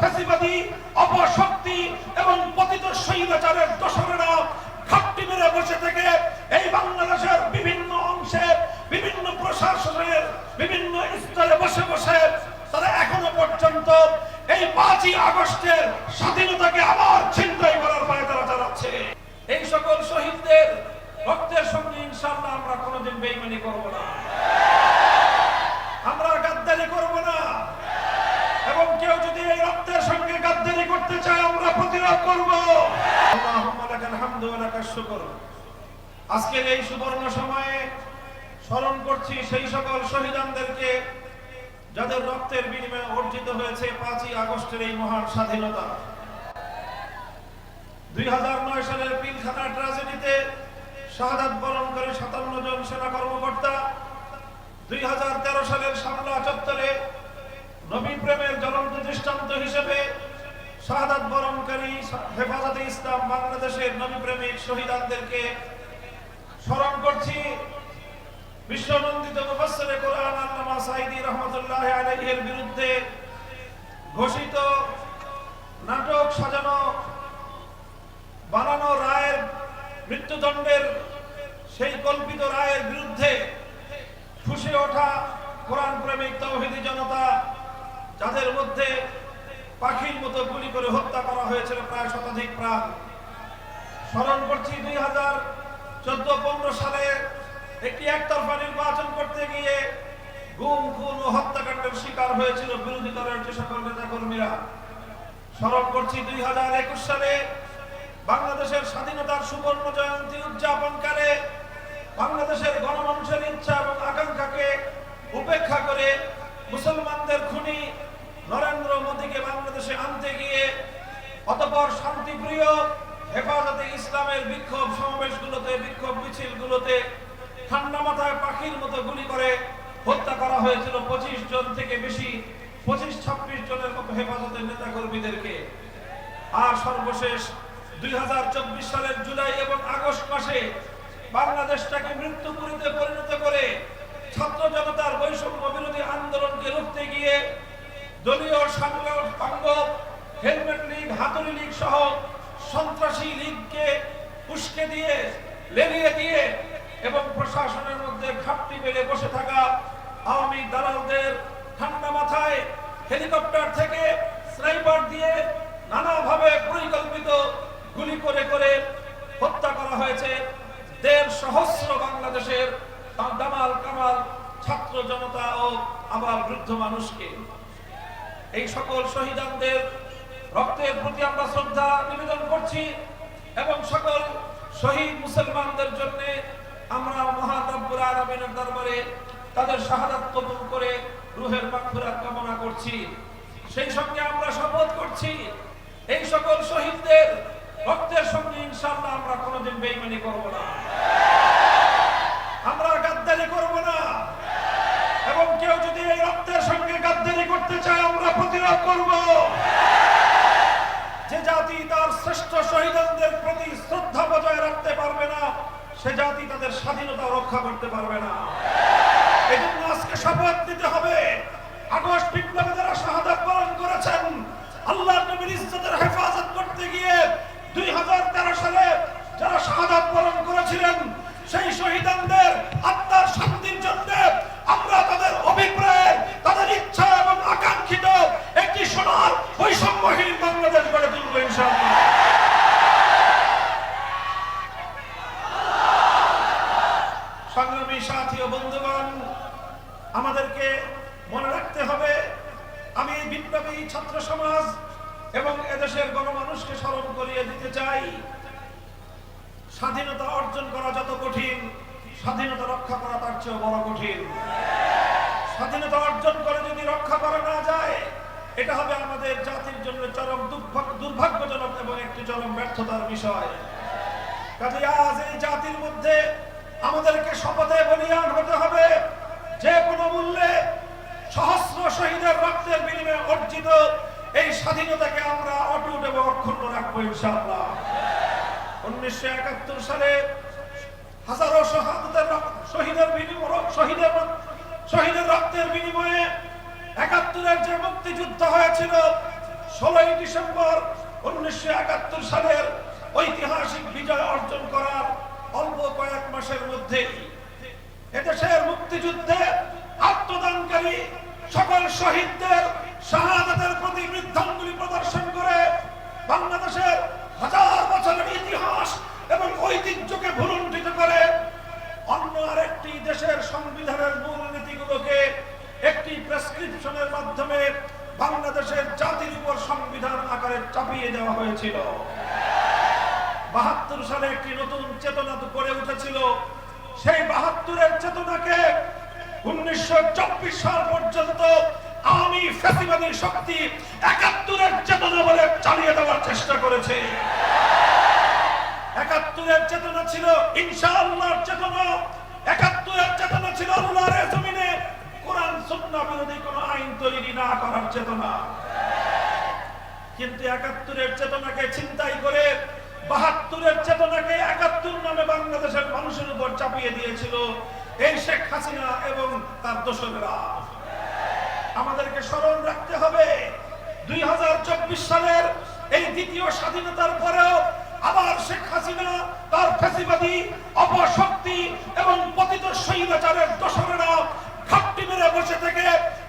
ফ্যাসিবাদী, অপশক্তি এবং পতিত স্বৈরাচারের দোসরেরা ঘাপটি মেরে বসে থেকে এই বাংলাদেশের বিভিন্ন অংশে, বিভিন্ন প্রশাসনের বিভিন্ন স্তরে বসে বসে তারা এখনও পর্যন্ত এই পাঁচই আগস্টের স্বাধীনতাকে আবার ছিনতাই করার পায়ে তারা চালাচ্ছে। এই সকল শহীদদের রক্তের সঙ্গে ইনশাআল্লাহ আমরা কোনোদিন বেইমানি করব না আমরা গাদ্দারি করব না এবং কেউ যদি এই রক্তের গাদ্দারি করতে চায় আমরা প্রতিরোধ করব। আজকের এই সুবর্ণ সময়ে স্মরণ করছি সেই সকল শহীদানদেরকে যাদের রক্তের বিনিময়ে অর্জিত হয়েছে পাঁচই আগস্টের এই মহান স্বাধীনতা। দুই সালের পিলখানা ট্রাজেডিতে শাহাদাত বরণ করে সাতান্ন জন সেনা কর্মকর্তা, দুই হাজার তেরো সালের শামলা চত্বরে নবী প্রেমের জ্বলন্ত দৃষ্টান্ত হিসেবে শাহাদাত বরণকারী হেফাজতে ইসলাম বাংলাদেশের নবী প্রেমিক শহীদানদেরকে স্মরণ করছি। বিশ্বনন্দিত মুফাসসিরে কোরআন আল্লামা সাইদি রহমাতুল্লাহ আলাইহির বিরুদ্ধে ঘোষিত নাটক সাজানো, বানানো রায়ের মৃত্যুদণ্ডের সেই কল্পিত রায়ের বিরুদ্ধে ফুসে ওঠা কোরআন প্রেমিক তৌহিদি জনতা, যাদের মধ্যে পাখির মতো গুলি করে হত্যা করা হয়েছিল প্রায় শতাধিক প্রাণ। স্মরণ করছি, দুই হাজার চোদ্দ পনেরো সালে একটি একতরফা নির্বাচন করতে গিয়ে গুম, খুন ও হত্যাকাণ্ডের শিকার হয়েছিল বিরোধী দলের যে সকল নেতা কর্মীরা স্মরণ করছি, দুই হাজার একুশ সালে বাংলাদেশের স্বাধীনতার সুবর্ণ জয়ন্তী উদযাপনকালে বাংলাদেশের গণমানুষের ইচ্ছা এবং আকাঙ্ক্ষাকে উপেক্ষা করে মুসলমানদের খুনি নরেন্দ্র মোদীকে বাংলাদেশে আনতে গিয়ে অতপর শান্তিপ্রিয় হেফাজতে ইসলামের বিক্ষোভ সমাবেশগুলোতে, বিক্ষোভ মিছিলগুলোতে ঠান্ডা মাথায় পাখির মতো গুলি করে হত্যা করা হয়েছিল পঁচিশ জন থেকে বেশি, পঁচিশ, ছাব্বিশ জনের মতো হেফাজতের নেতা কর্মীদেরকে আর সর্বশেষ দুই হাজার চব্বিশ সালের জুলাই এবং আগস্ট মাসে বাংলাদেশটাকে মৃত্যুপুরীতে পরিণত করে ছাত্র জনতার বৈষম্য বিরোধী আন্দোলনকে রুখতে গিয়ে দলীয় অঙ্গ হেলমেট লীগ হাতুড়ি লীগ সহ সন্ত্রাসী লীগকে উস্কে দিয়ে, লেলিয়ে দিয়ে এবং প্রশাসনের মধ্যে ঘাপটি মেরে বসে থাকা আওয়ামী দালালদের ঠান্ডা মাথায় হেলিকপ্টার থেকে স্নাইপার দিয়ে নানাভাবে পরিকল্পিত গুলি করে করে হত্যা করা হয়েছে। দেড় সহস্র বাংলাদেশের দামাল কামাল ছাত্র জনতা ও আবার বৃদ্ধ মানুষকে। এই সকল শহীদানদের রক্তের প্রতি আমরা শ্রদ্ধা নিবেদন করছি এবং সকল শহীদ মুসলমানদের জন্য আমরা মহান রব্বুল আলামিনের দরবারে তাদের শাহাদাত কবুল করে রুহের মাগফিরাত কামনা করছি। সেই সঙ্গে আমরা শপথ করছি, এই সকল শহীদদের রক্তের সঙ্গে ইনশাআল্লাহ আমরা কোনোদিন বেইমানি করব না। আমরা গাদ্দারি করব না। এবং কেউ যদি এই রক্তের সঙ্গে গাদ্দারি করতে চায়, আমরা প্রতিরোধ করব। যে জাতি তার শ্রেষ্ঠ শহীদদের প্রতি শ্রদ্ধা বজায় রাখতে পারবে না, সে জাতি তাদের স্বাধীনতা রক্ষা করতে পারবে না। এজন্য আজকে শপথ নিতে হবে। আগস্ট বিপ্লবে যারা শাহাদাত বরণ করেছেন, আল্লাহর নবীর ইজ্জতের হেফাজত করতে গিয়ে দুই হাজার তেরো সালে যারা শাহাদাত বরণ করেছিলেন, সেই শহীদানদের আত্মার শান্তির জন্য আমরা তাদের অভিপ্রায় তাদের ইচ্ছা এবং আকাঙ্ক্ষিত একটি সোনার বৈষম্যহীন বাংলাদেশ গড়ে তুলব ইনশাআল্লাহ। সংগ্রামী সাথী ও বন্ধুগণ, আমাদেরকে মনে রাখতে হবে, আমি বিপ্লবী ছাত্র সমাজ এবং এদেশের গণমানুষকে স্মরণ করিয়ে দিতে চাই। স্বাধীনতা অর্জন করা যত কঠিন, স্বাধীনতা রক্ষা করা তার চেয়েও বড় কঠিন। স্বাধীনতা অর্জন করে যদি রক্ষা করা না যায় এটা হবে আমাদের জাতির জন্য চরম দুর্ভাগ্য দুর্ভাগ্যজনক এবং একটি চরম ব্যর্থতার বিষয়। কাজে আজ এই জাতির মধ্যে আমাদেরকে শপথে বলিয়ান হতে হবে, যে কোনো মূল্যে সহস্র শহীদের রক্তের বিনিময়ে অর্জিত এই স্বাধীনতাকে আমরা অটুট এবং অক্ষুণ্ণ রাখব ইনশাআল্লাহ। উনিশশো একাত্তর সালে হাজারো শহীদের বিনিময়, শহীদের শহীদের রক্তের বিনিময়ে একাত্তরের যে মুক্তিযুদ্ধ হয়েছিল, ষোলোই ডিসেম্বর উনিশশো একাত্তর সালের ঐতিহাসিক বিজয় অর্জন করার অল্প কয়েক মাসের মধ্যেই এদেশের মুক্তিযুদ্ধে আত্মদানকারী সকল শহীদদের, শাহাদাতের প্রতি বৃদ্ধাঙ্গুলি বাংলাদেশের জাতির উপর সংবিধান আকারে চাপিয়ে দেওয়া হয়েছিল। বাহাত্তর সালে একটি নতুন চেতনা গড়ে উঠেছিল। সেই বাহাত্তরের চেতনাকে উনিশশো চব্বিশ সাল পর্যন্ত আমি শক্তি একাত্তরের চেতনা বলে চালিয়ে দেওয়ার চেষ্টা করেছে। একাত্তরের চেতনা ছিল ইনশাআল্লাহর চেতনা। একাত্তরের চেতনা ছিল সুন্নাহ বিরোধী কোনো আইন তৈরি না করার চেতনা। কিন্তু একাত্তরের চেতনাকে চিন্তাই করে বাহাত্তরের চেতনাকে একাত্তর নামে বাংলাদেশের মানুষের উপর চাপিয়ে দিয়েছিল এই শেখ হাসিনা এবং তার দোসরেরা। আমাদেরকে স্মরণ রাখতে হবে, দুই হাজার চব্বিশ সালের এই দ্বিতীয় স্বাধীনতার পরেও আবার শেখ হাসিনা তার ফেসিবাদী অপশক্তি এবং পতিত স্বৈরাচারের ঘাপটি মেরে বসে থেকে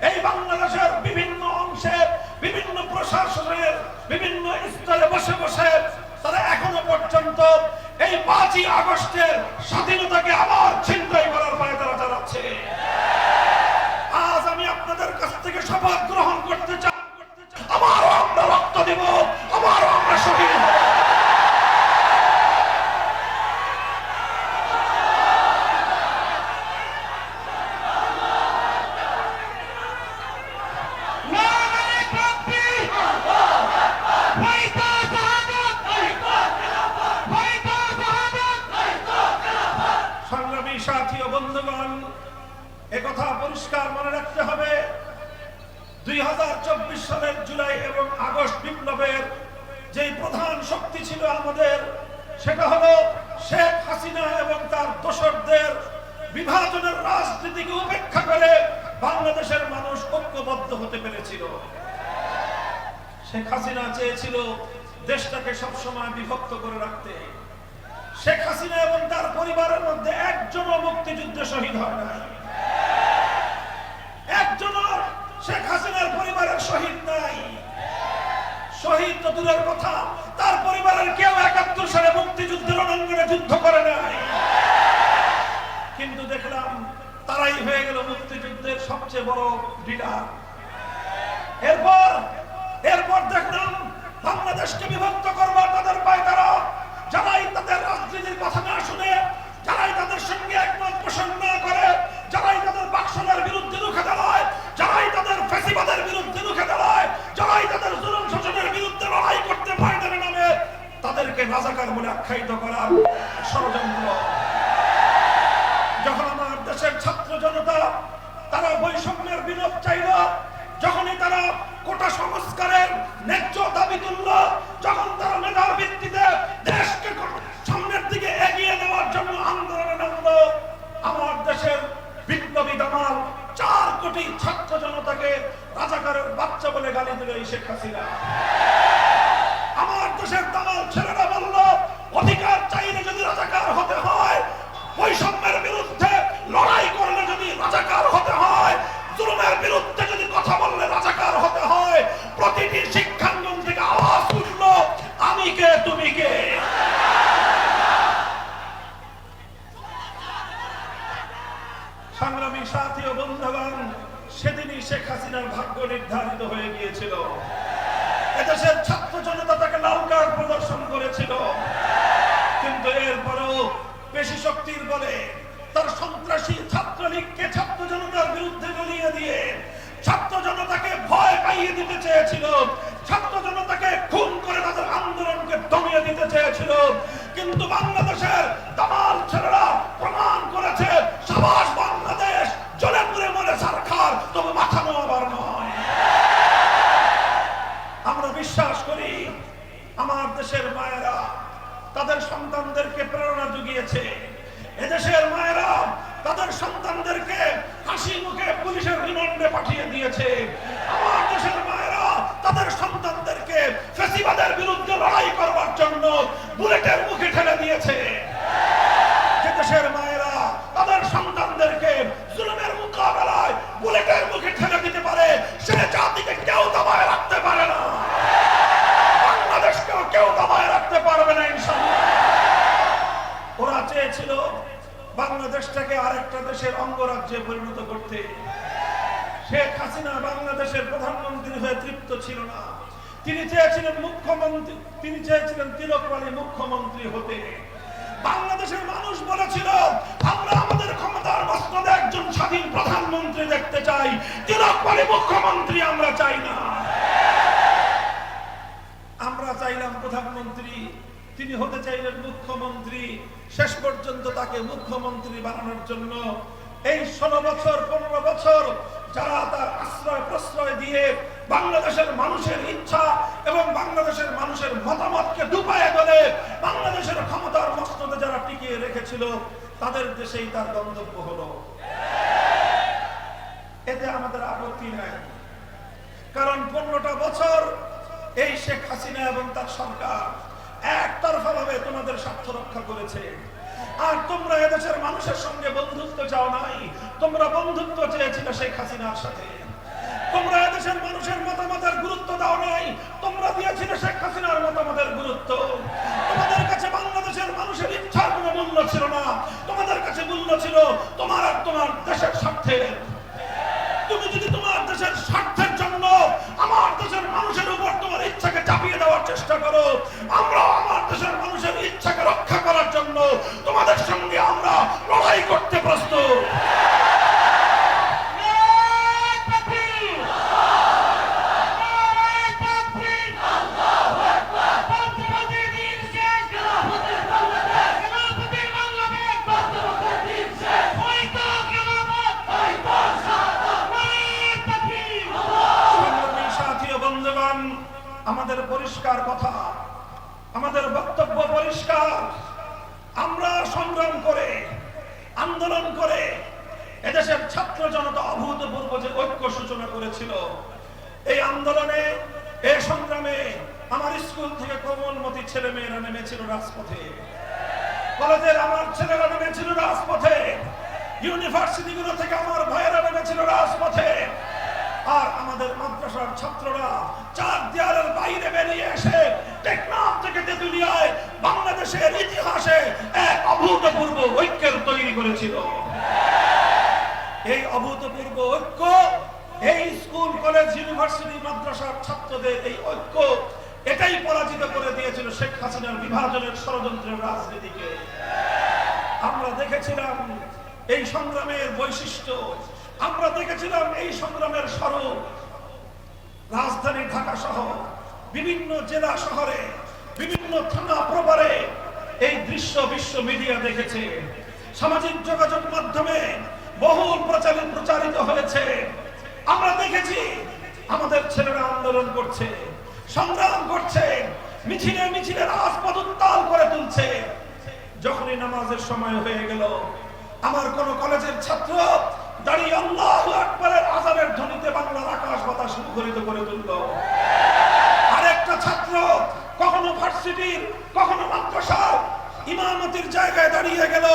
এই বাংলাদেশের বিভিন্ন অংশে, বিভিন্ন প্রশাসনের বিভিন্ন স্তরে বসে বসে তারা এখনও পর্যন্ত এই পাঁচই আগস্টের স্বাধীনতাকে আবার ছিনতাই করার পায়ে তারা চালাচ্ছে। আজ আমি আপনাদের কাছ থেকে শপথ গ্রহণ করতে চাই। আমারও আমরা রক্ত দেব। বাংলাদেশের মানুষ ঐক্যবদ্ধ হতে পেরেছিল। শেখ হাসিনা চেয়েছিল দেশটাকে সবসময় বিভক্ত করে রাখতে। শেখ হাসিনা এবং তার পরিবারের মধ্যে একজনও মুক্তিযুদ্ধে শহীদ হয় না একজনও শেখ হাসিনার পরিবারের শহীদ নাই। শহীদ তো দূরের কথা, তার পরিবারের কেউ একাত্তর সালে মুক্তিযুদ্ধের রণাঙ্গনে যুদ্ধ করে নাই। কিন্তু দেখলাম তারাই হয়ে গেল মুক্তিযুদ্ধের সবচেয়ে বড় লিডার এরপর এরপর দেখলাম বাংলাদেশকে বিভক্ত করবার তাদের পায় তারা যারাই তাদের রাজনীতির কথা না শুনে, যারাই তাদের সঙ্গে একমত পোষণ না করে, যারাই তাদের বাক্সদের বিরুদ্ধে রুখে দাঁড়ায়, যারাই তাদের ফেসিবাদের বিরুদ্ধে রুখে দাঁড়ায়, যারাই তাদের জুলুম শোষণের বিরুদ্ধে লড়াই করতে ময়দানে নামে, তাদেরকে রাজাকার বলে আখ্যায়িত করার ষড়যন্ত্র। আমার দেশের ছাত্র জনতা, তারা বৈষম্যের বিলোপ চাইল। যখনই তারা কোটা সংস্কারের ন্যায্য দাবি তুলল, যখন তারা মেধার ভিত্তিতে দেশকে সামনের দিকে এগিয়ে নেওয়ার জন্য আন্দোলনে নামলো, আমার দেশের বিপ্লবী দামাল চার কোটি ছাত্র জনতাকে রাজাকারের বাচ্চা বলে গালি দিল এই শেখ হাসিনা। মুখ্যমন্ত্রী, তিনি চেয়েছিলেন তিলকমালী মুখ্যমন্ত্রী হতে। বাংলাদেশের মানুষ বলেছিল, আমরা আমাদের ক্ষমতার মস্তদে একজন স্বাধীন প্রধানমন্ত্রী দেখতে চাই। তিলকমালী মুখ্যমন্ত্রী আমরা চাই না। আমরা চাইলাম প্রধানমন্ত্রী, তিনি হতে চাইলেন মুখ্যমন্ত্রী। শেষ পর্যন্ত তাকে মুখ্যমন্ত্রী বানানোর জন্য এই ষোলো বছর, পনেরো বছর যারা তার আশ্রয় প্রশ্রয় দিয়ে বাংলাদেশের মানুষের ইচ্ছা এবং বাংলাদেশের মানুষের মতামতকে ডুবায়ে ধরে বাংলাদেশের ক্ষমতার মস্তদে যারা টিকিয়ে রেখেছিল, তাদের দেশেই তার গন্তব্য হলো। এতে আমাদের আপত্তি নাই। কারণ পনেরোটা বছর এই শেখ হাসিনা এবং তার সরকার একতরফা ভাবে তোমাদের স্বার্থ রক্ষা করেছে। আর তোমরা এদেশের মানুষের সঙ্গে বন্ধুত্ব চাও নাই। তোমরা বন্ধুত্ব চেয়েছিলে শেখ হাসিনার সাথে। তোমরা এদেশের মানুষের মতামতের গুরুত্ব দাও নাই। তোমরা দিয়েছিলে শেখ হাসিনার মতামতের গুরুত্ব। তোমাদের কাছে বাংলাদেশের মানুষের ইচ্ছার কোনো মূল্য ছিল না। তোমাদের কাছে মূল্য ছিল তোমার আর তোমার দেশের স্বার্থের। তুমি যদি তোমার দেশের স্বার্থের জন্য আমার দেশের মানুষের উপর তোমার ইচ্ছাকে চাপিয়ে দেওয়ার চেষ্টা করো আমরা আমার দেশের মানুষের ইচ্ছাকে রক্ষা করার জন্য তোমাদের সঙ্গে আমরা লড়াই করতে প্রস্তুত নারায়ে তাকবীর নারায়ে তাকবীর আল্লাহু আকবার বন্ধুদের দিন শেষ খেলাফতের বাংলাদেশ খেলাফতের বাংলাদেশ বন্ধুদের দিন শেষ হয়তো খেলাফত হয়তো শাহাদাত নারায়ে তাকবীর সংগ্রামী সাথী ও বন্ধুগণ আমাদের পরিষ্কার কথা। আমাদের বক্তব্য পরিষ্কার। আমরা সংগ্রাম করে, আন্দোলন করে এদেশের ছাত্র জনতা অভূতপূর্ব যে ঐক্য সূচনা করেছিল, এই আন্দোলনে, এই সংগ্রামে আমার স্কুল থেকে কোমলমতি ছেলে মেয়েরা নেমেছিল রাজপথে। কলেজের আমার ছেলেরা নেমেছিল রাজপথে। ইউনিভার্সিটি গুলো থেকে আমার ভাইয়েরা নেমেছিল রাজপথে। আর আমাদের মাদ্রাসার ছাত্ররা চার দেয়ালের বাইরে বেরিয়ে এসে টেকনাফ থেকে তেতুলিয়ায় বাংলাদেশের ইতিহাসে এক অভূতপূর্ব ঐক্যের তৈরি করেছিল। এই অভূতপূর্ব ঐক্য, এই স্কুল, কলেজ, ইউনিভার্সিটি, মাদ্রাসার ছাত্রদের এই ঐক্য, এটাই পরাজিত করে দিয়েছিল শেখ হাসিনার বিভাজনের ষড়যন্ত্রের রাজনীতিকে। আমরা দেখেছিলাম এই সংগ্রামের বৈশিষ্ট্য, আমরা দেখেছিলাম এই সংগ্রামের স্বরূপ। রাজধানী ঢাকা সহ বিভিন্ন জেলা শহরে, বিভিন্ন থানা প্রবারে এই দৃশ্য বিশ্ব মিডিয়া দেখেছে। সামাজিক যোগাযোগ মাধ্যমে বহুল প্রচারিত প্রচারিত হয়েছে। আমরা দেখেছি, আমাদের ছেলেরা আন্দোলন করছে, সংগ্রাম করছে, মিছিলে মিছিলে রাজপথ উত্তাল করে তুলছে। যখনই নামাজের সময় হয়ে গেল, আমার কোন কলেজের ছাত্র দাঁড়িয়ে আল্লাহ আকবরের ধ্বনিতে বাংলার আকাশ বাতাস মুখরিত করে তুলল। আরেকটা ছাত্র, কখনো ভার্সিটির, কখনো মাদ্রাসার ইমামতির জায়গায় দাঁড়িয়ে গেল।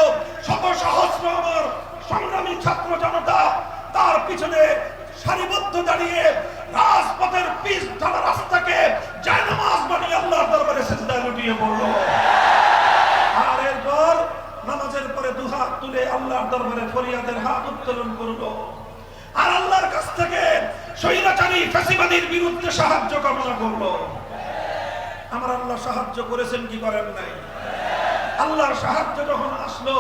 শত সহস্র আমার সংগ্রামী ছাত্র জনতা তার পিছনে সারিবদ্ধ দাঁড়িয়ে রাজপথের পিচ ঢালা রাস্তাকে জায়নামাজ বানিয়ে আল্লাহর দরবারে সেজদায় লুটিয়ে পড়ল আর এরপর নামাজের পরে দুহাত তুলে আল্লাহর দরবারে ফরিয়াদের হাত উত্তোলন করল। আর আল্লাহর কাছ থেকে স্বৈরাচারী, ফ্যাসিবাদীর বিরুদ্ধে সাহায্য কামনা করল। আমার আল্লাহ সাহায্য করেছেন কি করেন নাই? আল্লাহর সাহায্য যখন আসলো,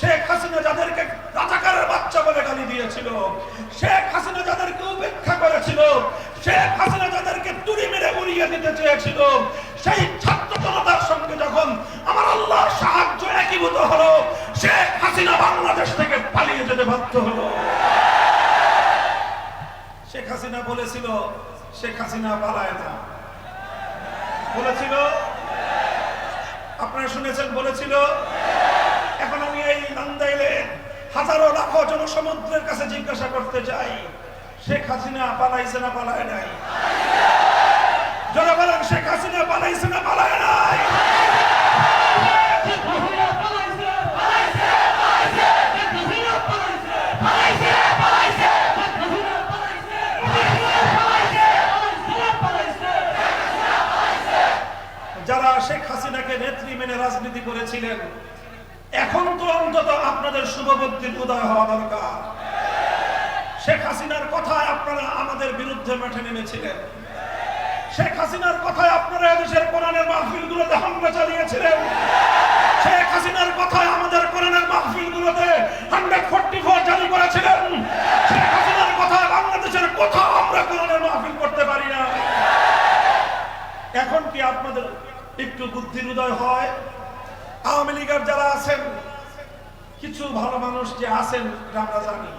শেখ হাসিনা যাদেরকে রাজাকারের বাচ্চা বলে গালি দিয়েছিল, শেখ হাসিনা যাদেরকে উপেক্ষা করেছিল, শেখ হাসিনা যাদেরকে তুড়ি মেরে উড়িয়ে দিতে চেয়েছিল, সেই ছাত্র জনতার সঙ্গে যখন আমার আল্লাহর সাহায্য একীভূত হলো শেখ হাসিনা বাংলাদেশ থেকে পালিয়ে যেতে বাধ্য হলো। শেখ হাসিনা বলেছিল, শেখ হাসিনা পালায় না। বলেছিল? আপনারা শুনেছেন, বলেছিল? এখন আমি এই নান্দাইলে হাজারো লাখো জনসমুদ্রের কাছে জিজ্ঞাসা করতে চাই, শেখ হাসিনা পালাইছে না পালায় নাই? বলেন শেখ হাসিনা পালাইছে না পালায় নাই যারা শেখ হাসিনাকে নেত্রী মেনে রাজনীতি করেছিলেন। এখন তো অন্তত আপনাদের শুভবুদ্ধির উদয় হওয়া দরকার। শেখ হাসিনার কথায় আপনারা আমাদের বিরুদ্ধে মাঠে নেমেছিলেন। শেখ হাসিনার কথায় আপনারা এদেশের কোরআনের মাহফিলগুলোতে হামলা চালিয়েছিলেন। শেখ হাসিনার কথায় আমাদের কোরআনের হান্ড্রেড ফোর জারি করেছিলেন। শেখ হাসিনার কথায় বাংলাদেশের কোথাও আমরা কোরআনের মাহফিল করতে পারি না। এখন কি আপনাদের একটু বুদ্ধির উদয় হয়। আওয়ামী লীগের যারা আছেন, কিছু ভালো মানুষ যে আছেন আমরা জানি।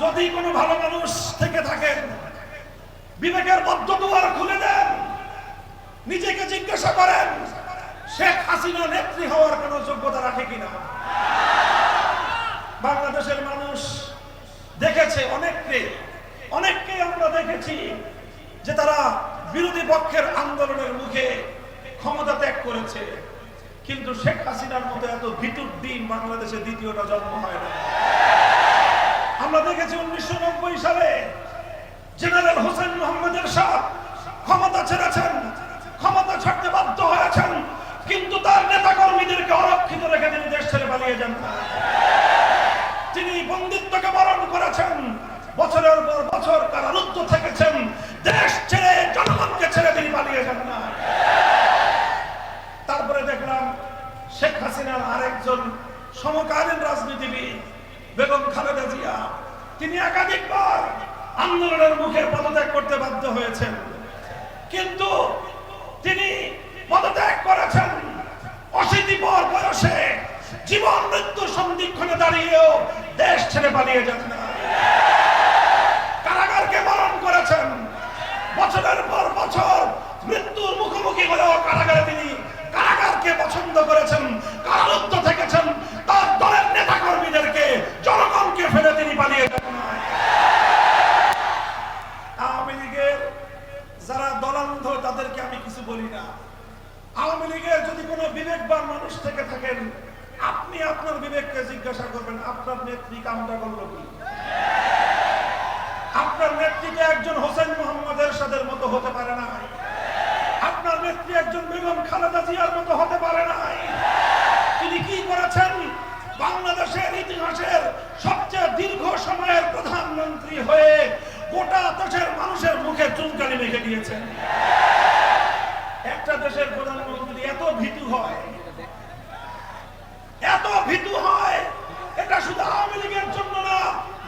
যদি কোনো ভালো মানুষ থেকে থাকেন, বিবেকের বদ্ধ দুয়ার খুলে দেন, নিজেকে জিজ্ঞাসা করেন, শেখ হাসিনা নেত্রী হওয়ার কোনো যোগ্যতা রাখে কিনা? বাংলাদেশের মানুষ দেখেছে অনেককে অনেককে আমরা দেখেছি যে তারা বিরোধী পক্ষের আন্দোলনের মুখে ক্ষমতা ত্যাগ করেছে। কিন্তু শেখ হাসিনার মতো এত ভিটুর দিন বাংলাদেশে দ্বিতীয়টা জন্ম হয় না। আমরা দেখেছি উনিশশো নব্বই সালে জেনারেল হোসেন মোহাম্মদের শাহ ক্ষমতা ছেড়েছেন, ক্ষমতা ছাড়তে বাধ্য হয়েছেন, কিন্তু তার নেতা কর্মীদেরকে অরক্ষিত রেখে তিনি দেশ ছেড়ে পালিয়ে যান। তিনি বন্দিত্বকে বরণ করেছেন, বছরের পর বছর কারারুদ্ধ থেকেছেন, দেশ ছেড়ে জনগণকে ছেড়ে তিনি পালিয়ে যান না। তারপরে দেখলাম শেখ হাসিনার আরেকজন সমকালীন রাজনীতিবিদ, বেগম খালেদা জিয়া, তিনি একাধিকবার আন্দোলনের মুখে পদত্যাগ করতে বাধ্য হয়েছেন। কিন্তু তিনি পদত্যাগ করেছেন অশীতিপর বয়সে, জীবন মৃত্যু সন্ধিক্ষণে দাঁড়িয়েও দেশ ছেড়ে পালিয়ে যান না কারাগারকে বরণ করেছেন বছরের পর বছর মৃত্যুর মুখোমুখি হলেও কারাগারে তিনি কারাগারকে পছন্দ করেছেন, কারারুদ্ধ থেকেছেন। তার দলের নেতা কর্মীদেরকে জনগণকে ফেলে তিনি পালিয়ে আওয়ামী লীগের যারা দলান্ধ, তাদেরকে আমি কিছু বলি না। আওয়ামী লীগের যদি কোনো বিবেকবান মানুষ থেকে থাকেন, আপনি আপনার বিবেককে জিজ্ঞাসা করবেন, আপনার নেত্রী কামটা করল কি? আপনার নেত্রীকে একজন হোসেন মোহাম্মদ এরশাদের মতো হতে পারে নাই আপনার নেত্রী একজন বেগম খালেদা জিয়ার মতো হতে পারে নাই তিনি কি করেছেন? বাংলাদেশের ইতিহাসের সবচেয়ে দীর্ঘ সময়ের প্রধানমন্ত্রী হয়ে গোটা দেশের মানুষের মুখে চুনকালি মেখে দিয়েছেন। একটা দেশের প্রধানমন্ত্রী এত ভীতু হয়, এত ভীতু হয়, এটা শুধু আওয়ামী লীগের জন্য না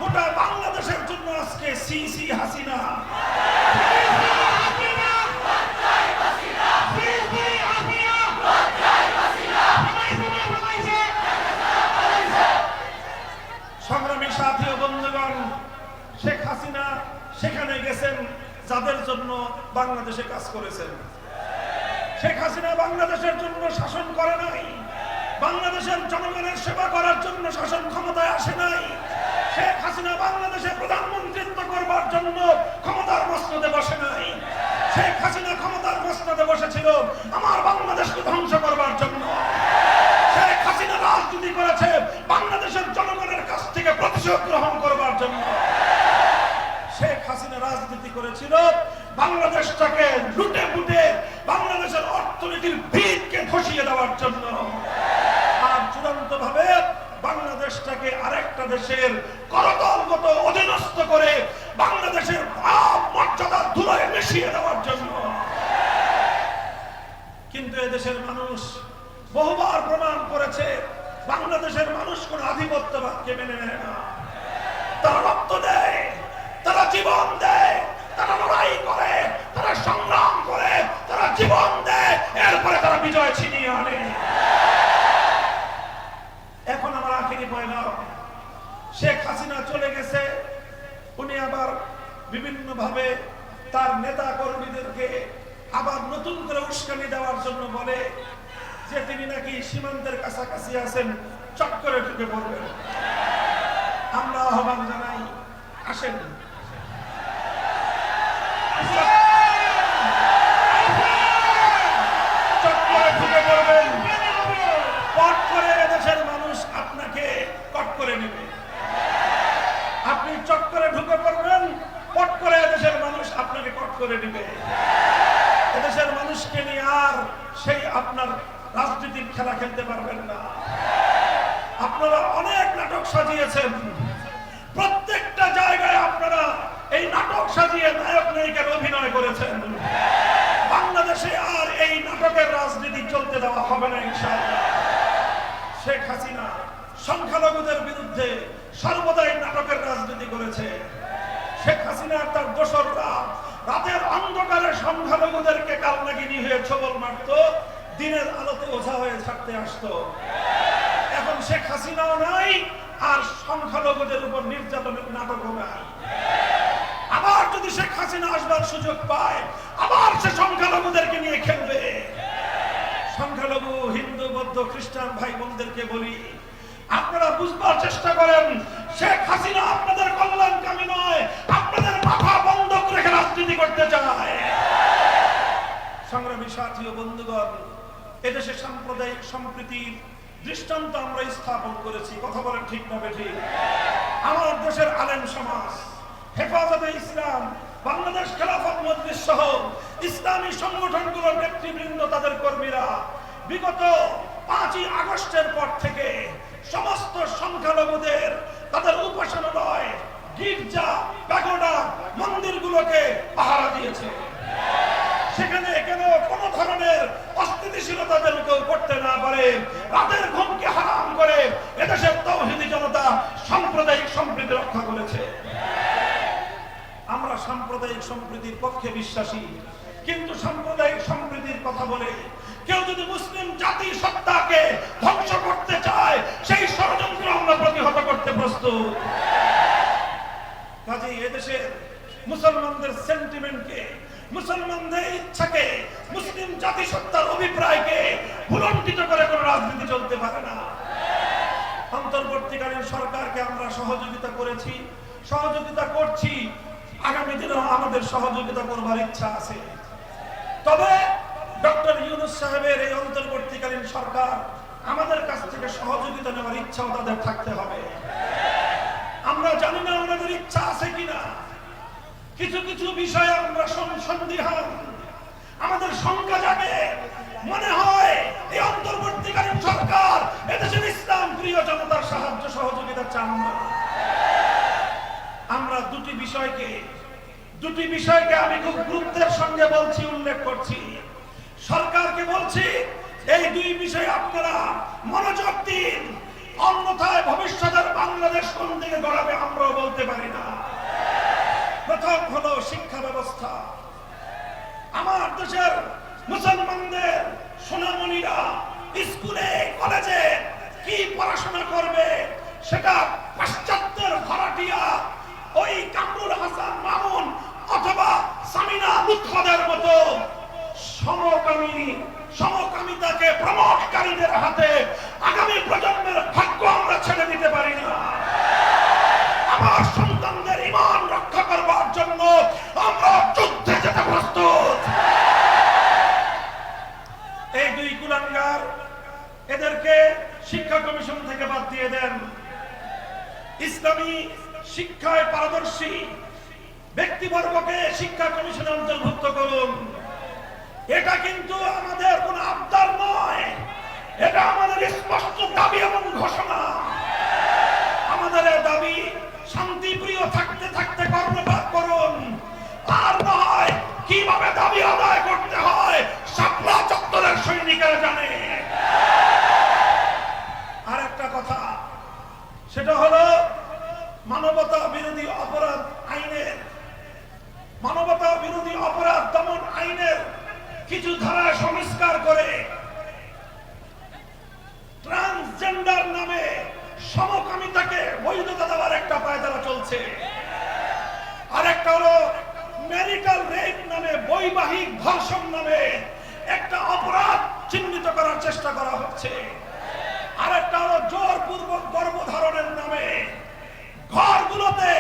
গোটা বাংলাদেশের জন্য আজকে সি সি হাসিনা সংগ্রামী শেখ হাসিনা সেখানে গেছেন, যাদের জন্য বাংলাদেশে কাজ করেছেন। শেখ হাসিনা বাংলাদেশের জন্য শাসন করে নাই। বাংলাদেশের জনগণের সেবা করার জন্য শাসন ক্ষমতায় আসে নাই। শেখ হাসিনা বাংলাদেশে প্রধানমন্ত্রিত্ব করবার জন্য ক্ষমতার মসনদে বসে নাই। শেখ হাসিনা ক্ষমতার মসনদে বসেছিল, আমার বাংলাদেশকে ধ্বংস করবার জন্য। শেখ হাসিনা রাজনীতি করেছে, বাংলাদেশের জনগণের কাছ থেকে প্রতিশোধ গ্রহণ করবার জন্য। শেখ হাসিনা রাজনীতি করেছিল, বাংলাদেশটাকে লুটে ফুটে বাংলাদেশের অর্থনীতির ভিতকে ধসিয়ে দেওয়ার জন্য। আর চূড়ান্ত ভাবে বাংলাদেশটাকে আরেকটা দেশের করতলগত অধীনস্থ করে বাংলাদেশের ভাব মর্যাদা ধুলোয় মিশিয়ে দেওয়ার জন্য। কিন্তু এদেশের মানুষ বহুবার প্রমাণ করেছে, বাংলাদেশের মানুষ কোন আধিপত্যবাদকে মেনে নেয় না। তারা রক্ত দেয়, তারা জীবন দেয়, তারা লড়াই করে, তারা সংগ্রাম করে, তারা জীবন দেয়, এরপরে তারা বিজয় ছিনিয়ে আনে এখন আমার আখেরি পয়লাম শেখ হাসিনা চলে গেছে। উনি আবার বিভিন্ন ভাবে তার নেতা কর্মীদেরকে আবার নতুন করে উস্কানি দেওয়ার জন্য বলে যে তিনি নাকি সীমান্তের কাছাকাছি আছেন, চক্করে করে ঢুকে পড়বেন। আমরা আহ্বান জানাই, আসেন চট করে ঢুকে পড়বেন পট করে এদেশের মানুষ আপনাকে কট করে নেবে আপনি চট করে ঢুকে পড়বেন পট করে এদেশের মানুষ আপনাকে কট করে নেবে। এদেশের মানুষকে নিয়ে আর সেই আপনার রাজনীতির খেলা খেলতে পারবেন না। আপনারা অনেক নাটক সাজিয়েছেন। প্রত্যেকটা জায়গায় আপনারা এই নাটক সাজিয়ে নায়ক নায়িকার অভিনয় করেছেন। বাংলাদেশে আর এই নাটকের রাজনীতি চলতে দেওয়া হবে না, ইনশাআল্লাহ। শেখ হাসিনা সংখ্যালঘুদের বিরুদ্ধে সর্বদাই নাটকের রাজনীতি করেছে। শেখ হাসিনা তার দোসররা রাতের অন্ধকারে সংখ্যালঘুদেরকে কাল নাগিনী হয়ে ছবল মারত, দিনের আলোতে ওঝা হয়ে ছাড়তে আসতো। এখন শেখ হাসিনাও নাই, আর সংখ্যালঘুদের উপর নির্যাতনের নাটকও নাই। আবার যদি শেখ হাসিনা আসবার সুযোগ পায়, আবার সে সংখ্যালঘুদেরকে নিয়ে খেলবে। সংখ্যালঘু, হিন্দু, বৌদ্ধ, খ্রিস্টান ভাই বোনদেরকে বলি, আপনারা বুঝবার চেষ্টা করেন, শেখ হাসিনা আপনাদের কল্যাণকামী নয় মাথা বন্ধক রেখে রাজনীতি করতে চায়। সংগ্রামী সাথী ও বন্ধুগণ, এদেশে সাম্প্রদায়িক সম্প্রীতির দৃষ্টান্ত আমরা স্থাপন করেছি। কথা বলেন ঠিক না ঠিক? আমার দেশের আলেম সমাজ, হেফাজতে ইসলাম, বাংলাদেশ খেলাফত মজলিস সহ ইসলামী সংগঠনগুলোর নেতৃবৃন্দ, তাদের কর্মীরা বিগত পাঁচই আগস্টের পর থেকে সমস্ত সংখ্যালঘুদের তাদের উপাসনালয় গির্জা প্যাগোডা মন্দিরগুলোকে পাহারা দিয়েছে। সেখানে কেন কোন ধরনের অস্থিতিশীলতা যেন কেউ করতে না পারে? রাতের ঘুমকে হারাম করে এদেশের তৌহিদি জনতা সাম্প্রদায়িক সম্প্রীতি রক্ষা করেছে। আমরা সাম্প্রদায়িক সম্প্রীতির পক্ষে বিশ্বাসী, কিন্তু সাম্প্রদায়িক সম্প্রীতির কথা বলে কেউ যদি মুসলিম জাতি সত্তাকে ধ্বংস করতে চায়, সেই ষড়যন্ত্র আমরা প্রতিহত করতে প্রস্তুত। কাজে এদেশের মুসলমানদের সেন্টিমেন্টকে মুসলমানদের ইচ্ছাকে, মুসলিম জাতিসত্তার অভিপ্রায়কে ভুলণ্ঠিত করে কোনো রাজনীতি চলতে পারে না। অন্তর্বর্তীকালীন সরকারকে আমরা সহযোগিতা করেছি, সহযোগিতা করছি। আগামী দিনেও আমাদের সহযোগিতা করবার ইচ্ছা আছে। তবে ডক্টর ইউনুস সাহেবের এই অন্তর্বর্তীকালীন সরকার আমাদের কাছ থেকে সহযোগিতা নেওয়ার ইচ্ছাও তাদের থাকতে হবে। আমরা জানি না আমাদের ইচ্ছা আছে কিনা। কিছু কিছু বিষয়ে আমরা সন- সন্দিহান। আমাদের শঙ্কা জাগে। মনে হয় এই অন্তর্বর্তীকালীন সরকার এদেশের ইসলাম প্রিয় জনতার সাহায্য সহযোগিতা চান না। আমরা দুটি বিষয়কে দুটি বিষয়কে আমি খুব গুরুত্বের সঙ্গে বলছি, উল্লেখ করছি। সরকারকে বলছি, এই দুই বিষয়ে আপনারা মনোযোগ দিন। অন্যথায় ভবিষ্যতের বাংলাদেশ কোন দিকে গড়াবে আমরাও বলতে পারি না। প্রথম হলো শিক্ষা ব্যবস্থা। আমার দেশের মুসলমানদের, সোনামণিরা স্কুলে, কলেজে কি পড়াশোনা করবে সেটা পাশ্চাত্যের ভাড়াটিয়া ওই কামরুল হাসান মামুন অথবা সামিনা লুৎফাদের মতো সমকামী সমকামিতাকে প্রমোটকারীদের হাতে আগামী প্রজন্মের ভাগ্য আমরা ছেড়ে দিতে পারি না। আমার সন্তানদের ইমান রক্ষা করবার জন্য আমরা যুদ্ধে যেতে প্রস্তুত। এই দুই কুলাঙ্গার এদেরকে শিক্ষা কমিশন থেকে বাদ দিয়ে দেন। ইসলামী শিক্ষায় পারদর্শী ব্যক্তিবর্গকে শিক্ষা কমিশনে অন্তর্ভুক্ত করুন। এটা কিন্তু আমাদের কোন আবদার নয়। এটা আমাদের স্পষ্ট দাবি এবং ঘোষণা। আমাদের দাবি শান্তিপ্রিয় থাকতে থাকতে কর্মপাত করুন। আর নয়, কীভাবে দাবি আদায় করতে হয়, শাপলা চত্বরের সৈনিকেরা জানে। আর একটা কথা, সেটা হলো মানবতা বিরোধী অপরাধ আইনের। মানবতা বিরোধী অপরাধ দমন আইনের কিছু ধারা সংস্কার করে ট্রান্সজেন্ডার নামে সমকামিতাকে বৈধতা দেওয়ার একটা পায়দারা চলছে আর একটা হলো ম্যারিটাল রেপ নামে বৈবাহিক ধর্ষণ নামে একটা অপরাধ চিহ্নিত করার চেষ্টা করা হচ্ছে আর একটা হলো জোরপূর্বক গর্ভধারণের নামে ঘরগুলোতে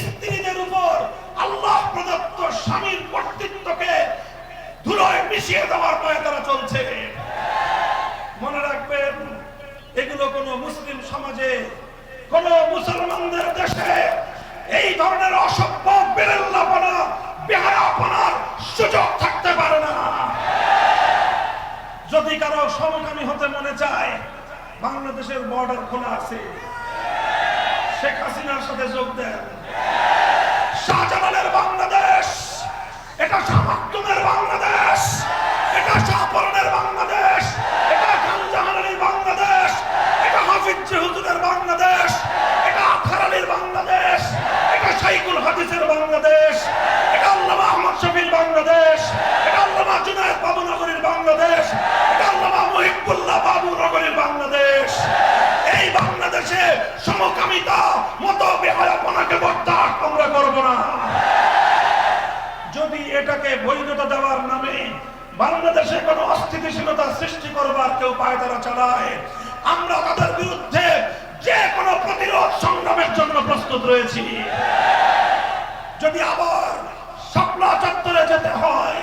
স্ত্রীদের উপর আল্লাহ প্রদত্ত স্বামীর কর্তৃত্বকে ধুলোয় মিশিয়ে দেওয়ার পায়তারা চলছে মনে রাখবেন এগুলো কোন মুসলিম সমাজে কোন মুসলমানদের দেশে এই ধরনের অসভ্য বেরেল্লাপনা বেহায়াপনার সুযোগ থাকতে পারে না যদি কারও সমকামী হতে মনে চায় বাংলাদেশের বর্ডার খোলা আছে। শেখ হাসিনার সাথে যোগ দেন। শাহজালালের বাংলাদেশ, এটা শাহাত্তমের বাংলাদেশ, এটা শাহপরনের বাংলাদেশ, এটা খানজাহানের বাংলাদেশ, এটা হাফিজ হুজুরের বাংলাদেশ, এটা আথার আলীর বাংলাদেশ, এটা শাইকুল হাদিসের বাংলাদেশ, এটা আল্লামা আহমদ শফির বাংলাদেশ, এটা আল্লামা জুনায়দ বাবু নগরীর বাংলাদেশ, এটা আল্লামা মহিবুল্লাহ বাবু নগরীর বাংলাদেশ। বাংলাদেশে সমকামিতা মত বেহায়াপনাকে বরদাস্ত আমরা করব না। যদি এটাকে বৈধতা দেওয়ার নামে বাংলাদেশে কোনো অস্থিতিশীলতা সৃষ্টি করবার কেউ পায়তারা চালায়, আমরা তাদের বিরুদ্ধে যে কোনো প্রতিরোধ সংগ্রামের জন্য প্রস্তুত রয়েছি। যদি আবার শাপলা চত্বরে যেতে হয়,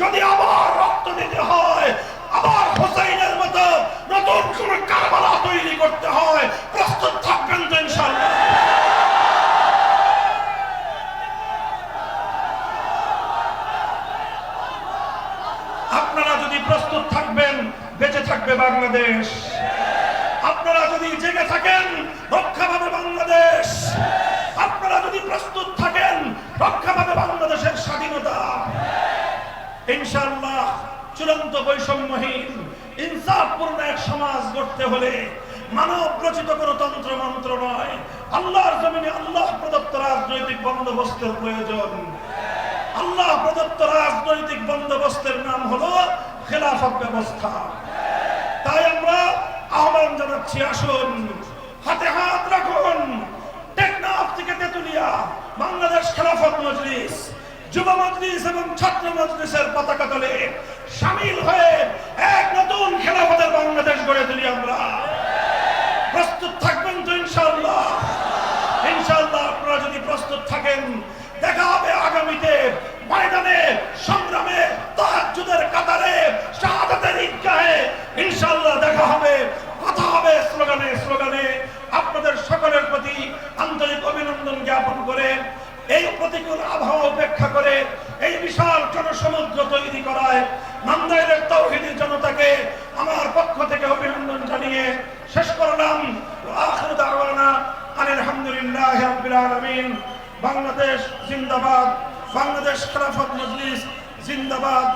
যদি আবার রক্ত দিতে হয় আবার হোসাইনের মতো নতুন কোন কারবালা তৈরি করতে হয় প্রস্তুত থাকবেন তো ইনশাল্লাহ আপনারা যদি প্রস্তুত থাকবেন বেঁচে থাকবে বাংলাদেশ আপনারা যদি জেগে থাকেন রক্ষা পাবে বাংলাদেশ আপনারা যদি প্রস্তুত থাকেন রক্ষা পাবে বাংলাদেশের স্বাধীনতা ইনশাআল্লাহ চূড়ান্ত বৈষম্যহীন ইনসাফপূর্ণ এক গড়তে হলে মানব রচিত কোন তন্ত্র মন্ত্র নয়। আল্লাহর জমিনে আল্লাহ প্রদত্ত রাজনৈতিক বন্দোবস্তের প্রয়োজন। আল্লাহ প্রদত্ত রাজনৈতিক বন্দোবস্তের নাম হলো খেলাফত ব্যবস্থা। তাই আমরা আহ্বান জানাচ্ছি, আসুন, হাতে হাত রাখুন। টেকনাফ থেকে তেতুলিয়া, বাংলাদেশ খেলাফত মজলিস। যুব মজলিস এবং ছাত্র মজলিসের পতাকা তলে সামিল হয়ে এক নতুন খেলাফতের বাংলাদেশ গড়ে তুলি আমরা। প্রস্তুত থাকবেন তো ইনশাআল্লাহ। ইনশাআল্লাহ আপনারা যদি প্রস্তুত থাকেন, দেখা হবে আগামীতে ময়দানে, সংগ্রামে, তাহাজ্জুদের কাতারে, শাহাদাতের ঈদগাহে। ইনশাআল্লাহ দেখা হবে, কথা হবে স্লোগানে স্লোগানে। আপনাদের সকলের প্রতি আন্তরিক অভিনন্দন জ্ঞাপন করে এই প্রতিকূল আবহাওয়া উপেক্ষা করে, এই বিশাল জনসমুদ্র তৈরি করায় নান্দাইলের তৌহিদি জনতাকে আমার পক্ষ থেকে অভিনন্দন জানিয়ে শেষ করলাম আলহামদুলিল্লাহ রাব্বিল বাংলাদেশ জিন্দাবাদ, বাংলাদেশ খেলাফত মজলিস জিন্দাবাদ।